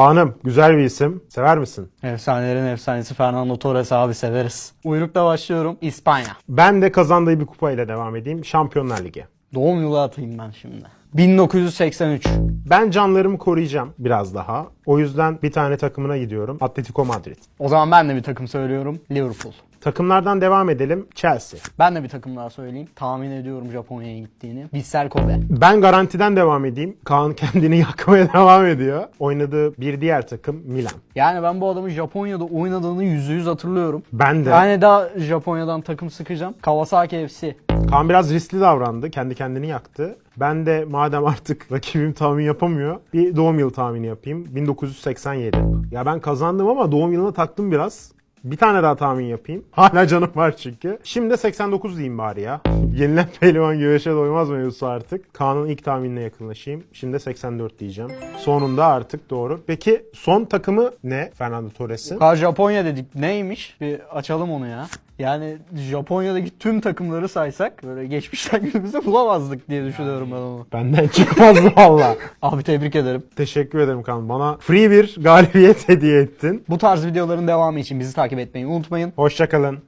Hanım, güzel bir isim. Sever misin? Efsanelerin efsanesi Fernando Torres abi severiz. Uyrukla başlıyorum. İspanya. Ben de kazandığı bir kupa ile devam edeyim. Şampiyonlar Ligi. Doğum yılı atayım ben şimdi. 1983. Ben canlarımı koruyacağım biraz daha. O yüzden bir tane takımına gidiyorum. Atletico Madrid. O zaman ben de bir takım söylüyorum. Liverpool. Takımlardan devam edelim. Chelsea. Ben de bir takım daha söyleyeyim. Tahmin ediyorum Japonya'ya gittiğini. Vissel Kobe. Ben garantiden devam edeyim. Kaan kendini yakmaya devam ediyor. Oynadığı bir diğer takım Milan. Yani ben bu adamın Japonya'da oynadığını yüzde yüz hatırlıyorum. Ben de. Yani daha Japonya'dan takım sıkacağım. Kawasaki FC. Kaan biraz riskli davrandı. Kendi kendini yaktı. Ben de madem artık rakibim tahmin yapamıyor bir doğum yılı tahmini yapayım. 1987. Ya ben kazandım ama doğum yılına taktım biraz. Bir tane daha tahmin yapayım. Hala canım var çünkü. Şimdi de 89 diyeyim bari ya. Yenilen pehlivan güveşe doymaz mevzusu artık. Kaan'ın ilk tahminine yakınlaşayım. Şimdi de 84 diyeceğim. Sonunda artık doğru. Peki son takımı ne Fernando Torres'in? Ka Japonya dedik. Neymiş? Bir açalım onu ya. Yani Japonya'daki tüm takımları saysak böyle geçmişten günümüze bulamazdık diye düşünüyorum ben onu. Benden çıkmaz valla. Abi tebrik ederim. Teşekkür ederim Kaan. Bana free bir galibiyet hediye ettin. Bu tarz videoların devamı için bizi takip etmeyi unutmayın. Hoşçakalın.